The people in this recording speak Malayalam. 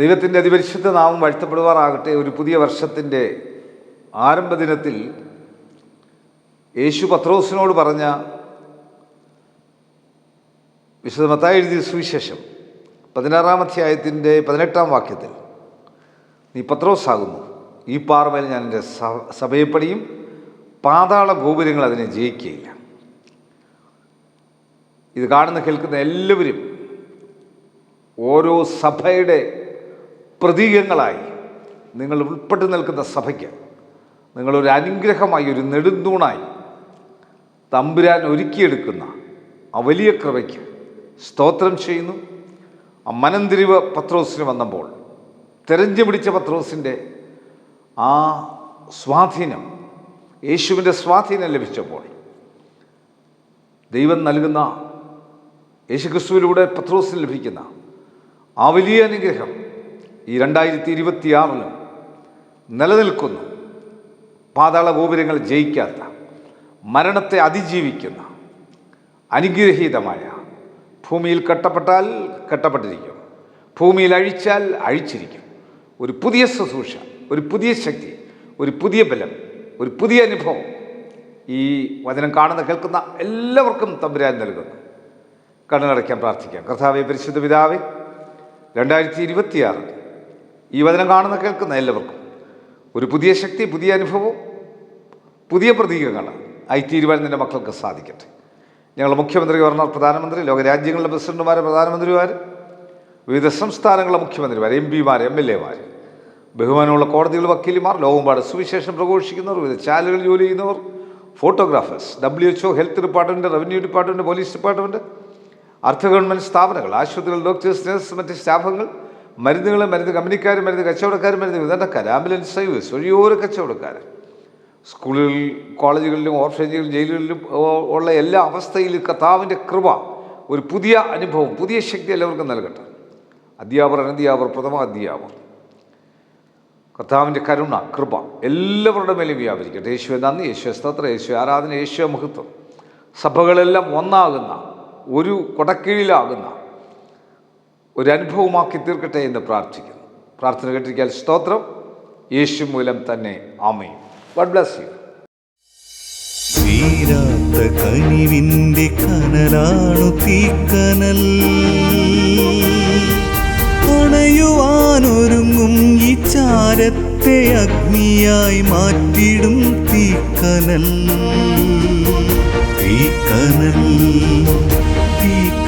ദൈവത്തിന്റെ അതിപരിശുദ്ധ നാമം വാഴ്ത്തപ്പെടുവാറാകട്ടെ. ഒരു പുതിയ വർഷത്തിന്റെ ആരംഭദിനത്തിൽ യേശു പത്രോസിനോട് പറഞ്ഞ വിശുദ്ധ മത്തായി എഴുതിയ സുവിശേഷം പതിനാറാം അധ്യായത്തിന്റെ പതിനെട്ടാം വാക്യത്തിൽ നീ പത്രോസാകുന്നു. ഈ പാറമേൽ ഞാൻ എന്റെ സഭയെ പണിയും പാതാള ഗോപുരങ്ങൾ അതിനെ ജയിക്കുകയില്ല. ഇത് കാണുന്ന കേൾക്കുന്ന എല്ലാവരും ഓരോ സഭയുടെ പ്രതീകങ്ങളായി നിങ്ങൾ ഉൾപ്പെട്ടു നിൽക്കുന്ന സഭയ്ക്ക് നിങ്ങളൊരു അനുഗ്രഹമായി ഒരു നെടുന്തൂണായി തമ്പുരാൻ ഒരുക്കിയെടുക്കുന്ന ആ വലിയ കൃപയ്ക്ക് സ്തോത്രം ചെയ്യുന്നു. ആ മനംതിരിവ് പത്രോസിന് വന്നപ്പോൾ തെരഞ്ഞു പിടിച്ച പത്രോസിന്റെ ആ സ്വാധീനം യേശുവിന്റെ സ്വാധീനം ലഭിച്ചപ്പോൾ ദൈവം നൽകുന്ന യേശുക്രിസ്തുവിലൂടെ പത്രോസിന് ലഭിക്കുന്ന ആ വലിയ അനുഗ്രഹം ഈ രണ്ടായിരത്തി ഇരുപത്തിയാറിലും നിലനിൽക്കുന്നു പാതാള ഗോപുരങ്ങൾ ജയിക്കാത്ത മരണത്തെ അതിജീവിക്കുന്ന അനുഗ്രഹീതമായ ഭൂമിയിൽ കെട്ടപ്പെട്ടാൽ കെട്ടപ്പെട്ടിരിക്കും. ഭൂമിയിൽ അഴിച്ചാൽ അഴിച്ചിരിക്കും. ഒരു പുതിയ ശുശ്രൂഷ ഒരു പുതിയ ശക്തി ഒരു പുതിയ ബലം ഒരു പുതിയ അനുഭവം ഈ വചനം കാണുന്ന കേൾക്കുന്ന എല്ലാവർക്കും തമ്പുരാൻ നൽകുന്നു. കണ്ണടയ്ക്കാൻ പ്രാർത്ഥിക്കാം. കർത്താവെ പരിശുദ്ധ പിതാവെ രണ്ടായിരത്തി ഇരുപത്തിയാറ് ഈ വചനം കാണുന്ന കേൾക്കുന്ന എല്ലാവർക്കും. ഒരു പുതിയ ശക്തി പുതിയ അനുഭവവും പുതിയ പ്രതീകങ്ങൾ ഐ ടി ഇരുപതിന്റെ മക്കൾക്ക് സാധിക്കട്ടെ. ഞങ്ങൾ മുഖ്യമന്ത്രി ഗവർണർ പ്രധാനമന്ത്രി ലോകരാജ്യങ്ങളിലെ പ്രസിഡന്റുമാർ പ്രധാനമന്ത്രിമാർ വിവിധ സംസ്ഥാനങ്ങളിലെ മുഖ്യമന്ത്രിമാർ എം പിമാർ എം എൽ എമാർ ബഹുമാനമുള്ള കോടതികൾ വക്കീലിമാർ ലോകമ്പാട് സുവിശേഷം പ്രഘോഷിക്കുന്നവർ വിവിധ ചാനലുകളിൽ ജോലി ചെയ്യുന്നവർ photographers W H O health department revenue department police department അർദ്ധ ഗവൺമെന്റ് സ്ഥാപനങ്ങൾ ആശുപത്രികൾ ഡോക്ടേഴ്സ് നഴ്സ് മറ്റ് സ്റ്റാഫുകൾ മരുന്നുകൾ മരുന്ന് കമ്പനിക്കാർ മരുന്ന് കച്ചവടക്കാർ മരുന്ന് വിതരണക്കാർ ആംബുലൻസ് സർവീസ് ഒഴിയോര കച്ചവടക്കാർ സ്കൂളുകളിൽ കോളേജുകളിലും ഓർഫനേജുകളിലും ജയിലുകളിലും ഉള്ള എല്ലാ അവസ്ഥയിലും കർത്താവിന്റെ കൃപ ഒരു പുതിയ അനുഭവം പുതിയ ശക്തി എല്ലാവർക്കും നൽകട്ടെ. അധ്യാപകർ അനധ്യാപകർ പ്രഥമ അധ്യാപകർ. കർത്താവിന്റെ കരുണ കൃപ എല്ലാവരുടെ മേലും വ്യാപരിക്കട്ടെ. യേശുവെ നന്ദി. യേശു സ്തോത്ര. യേശു ആരാധന യേശു മഹത്വം. സഭകളെല്ലാം ഒന്നാകുന്ന ഒരു കൊടക്കീഴിലാകുന്ന ഒരു അനുഭവമാക്കി തീർക്കട്ടെ എന്ന് പ്രാർത്ഥിക്കുന്നു. പ്രാർത്ഥന കേട്ടിരിക്കാൻ സ്തോത്രം. യേശു മൂലം തന്നെ. ആമയും ഗോഡ് ബ്ലസ് യു തീരാത്ത കനിവിന്റെ കനലാണു തീക്കനൽ. അണയുവാനൊരുങ്ങും ഈ ചാരത്തെ അഗ്നിയായി മാറ്റിടും തീക്കനൽ തീക്കനൽ. തീക്കനൽ